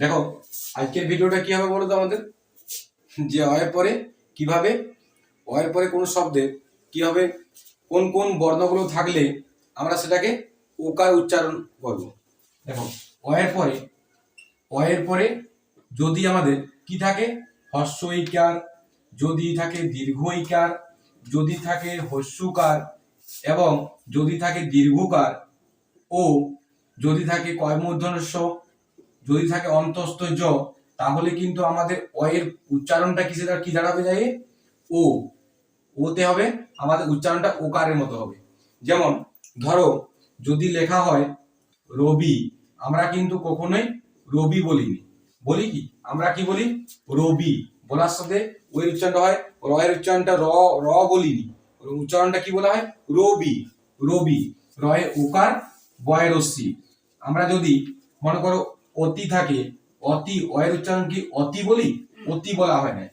দেখো, আজকের ভিডিওটা কি হবে বলো তো আমাদের? যে অয়ের পরে কীভাবে, অয়ের পরে কোন শব্দে কি হবে কোন কোন বর্ণগুলো থাকলে আমরা সেটাকে ওকার উচ্চারণ করব। দেখো, অয়ের পরে অয়ের পরে যদি আমাদের কি থাকে? হর্ষ ইকার, যদি থাকে দীর্ঘ ইকার, যদি থাকে হস্যুকার এবং যদি থাকে দীর্ঘকার ও যদি থাকে কয়মূর্ধনস্য যদি থাকে অন্তস্থ জ, তাহলে কিন্তু আমাদের অয়ের উচ্চারণটা কিসে কি দাঁড়াবে যায়? ও। ওতে হবে আমাদের উচ্চারণটা ওকারের মতো হবে। যেমন, ধরো, যদি লেখা হয়, রবি, আমরা কিন্তু কখনোই রবি বলিনি। বলি কি? আমরা কি বলি? রবি। বলার সাথে ওই উচ্চারণটা হয়, রয়ের উচ্চারণটা র র বলিনি। উচ্চারণটা কি বলা হয়? রবি। রবি। রয়ে ওকার বয় রশ্মি আমরা যদি, মনে করো অতি থাকে অতি অয়ের উচ্চারণ কি অতি বলি? অতি বলা হয় না।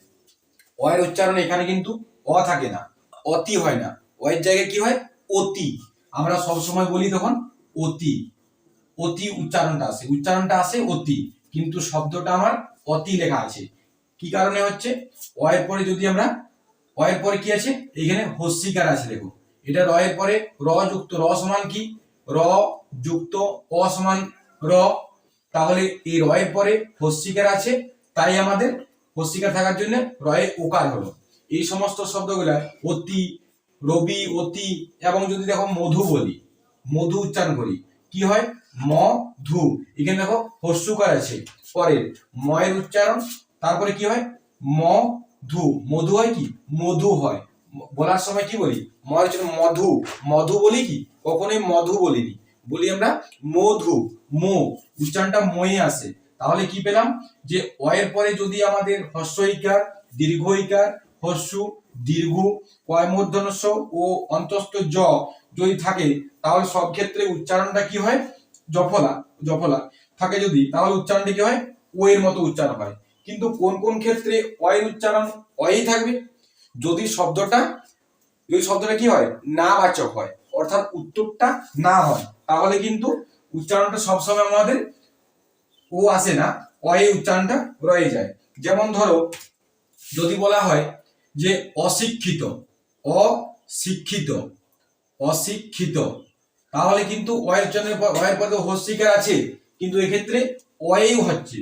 অয়ের উচ্চারণ এখানে কিন্তু অ থাকে না অতি হয় না। অয়ের জায়গায় কি হয়? অতি। আমরা সব সময় বলি তখন অতি। অতি উচ্চারণটা আসে উচ্চারণটা আসে অতি। কিন্তু শব্দটা আমার অতি লেখা আছে। কি কারণে হচ্ছে? অয়ের পরে যদি আমরা অয়ের পরে কি আছে? এখানে হস্যিকার আছে দেখো এটা রয়ের পরে র যুক্ত র সমান কি? র যুক্ত অ সমান র তাহলে এই রয়ের পরে হস্যিকার আছে, তাই আমাদের হস্যিকার থাকার জন্য রয়ে ওকার হলো। এই সমস্ত শব্দগুলা অতি, রবি, অতি, এবং যদি দেখো মধু বলি, মধু উচ্চারণ করি, কি হয়? ম, ধু। এখানে দেখো হস্যুকার আছে, পরের ময়ের উচ্চারণ, তারপরে কি হয়? ম, ধু। মধু হয় কি? মধু হয়। বলার সময় কি বলি? ময়ের উচ্চারণ মধু। মধু বলি কি? কখনোই মধু বলিনি। বলি আমরা মধু, মো উচ্চারণটা ময়ে আসে তাহলে কি পেলাম? যে অয়ের পরে যদি আমাদের হস্য ইকার, দীর্ঘ দীর্ঘইকার হস্যু দীর্ঘ কয়মূর্ধনস্য ও অন্তস্থ জ যদি থাকে, তাহলে সব ক্ষেত্রে উচ্চারণটা কি হয়? জফলা জফলা থাকে যদি, তাহলে উচ্চারণটা কি হয়? ও এর মতো উচ্চারণ হয়। কিন্তু কোন কোন ক্ষেত্রে অয়ের উচ্চারণ অয়েই থাকবে? যদি শব্দটা যদি শব্দটা কি হয়? না বাচক হয়। অর্থাৎ উত্তরটা না হয়। তাহলে কিন্তু উচ্চারণটা সবসময় আমাদের ও আসে না অয়ে উচ্চারণটা রয়ে যায়। যেমন ধরো, যদি বলা হয় যে অশিক্ষিত অশিক্ষিত অশিক্ষিত, তাহলে কিন্তু অয়ের জন্য অয়ের পদে হস্যিকার আছে, কিন্তু এক্ষেত্রে অয়েও হচ্ছে।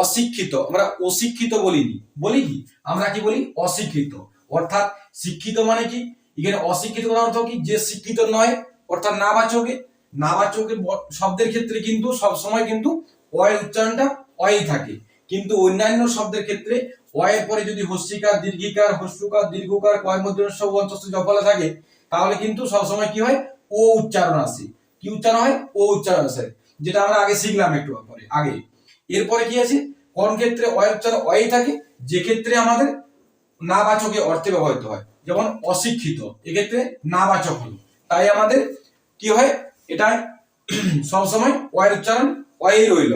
অশিক্ষিত, আমরা অশিক্ষিত বলিনি। বলি কি? আমরা কি বলি? অশিক্ষিত। অর্থাৎ শিক্ষিত মানে কি? এখানে অশিক্ষিত অর্থ কি? যে শিক্ষিত নয়, অর্থাৎ না বাচকে না বাচকে ব- শব্দের ক্ষেত্রে কিন্তু সব সময় কিন্তু অয়ের উচ্চারণটা অয়েই থাকে। কিন্তু অন্যান্য শব্দের ক্ষেত্রে অয়ের পরে যদি হস্যিকার দীর্ঘিকার হস্যকার দীর্ঘকার কয় মধ্যে সব অন্তস্থ জফলা থাকে, তাহলে কিন্তু সবসময় কি হয়? ও উচ্চারণ আসে। কি উচ্চারণ হয়? ও উচ্চারণ আসে। যেটা আমরা আগে শিখলাম একটু পরে, আগে। এরপরে কি আছে? কোন ক্ষেত্রে অয়ের উচ্চারণ অয়েই থাকে, যে ক্ষেত্রে আমাদের না বাচকে অর্থে ব্যবহৃত হয়। যেমন অশিক্ষিত, এক্ষেত্রে নাবাচক হলো। তাই আমাদের কি হয়? এটা সবসময় ওয়াই উচ্চারণ ওয়েই রইল।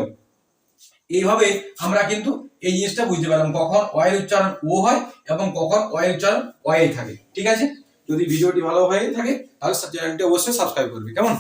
এইভাবে আমরা কিন্তু এই জিনিসটা বুঝতে পারলাম কখন ওয়াই উচ্চারণ ও হয় এবং কখন ওয়াই উচ্চারণ ওয়েই থাকে। ঠিক আছে? যদি ভিডিওটি ভালো হয়ে থাকে, তাহলে চ্যানেলটি অবশ্যই সাবস্ক্রাইব করবে। কেমন?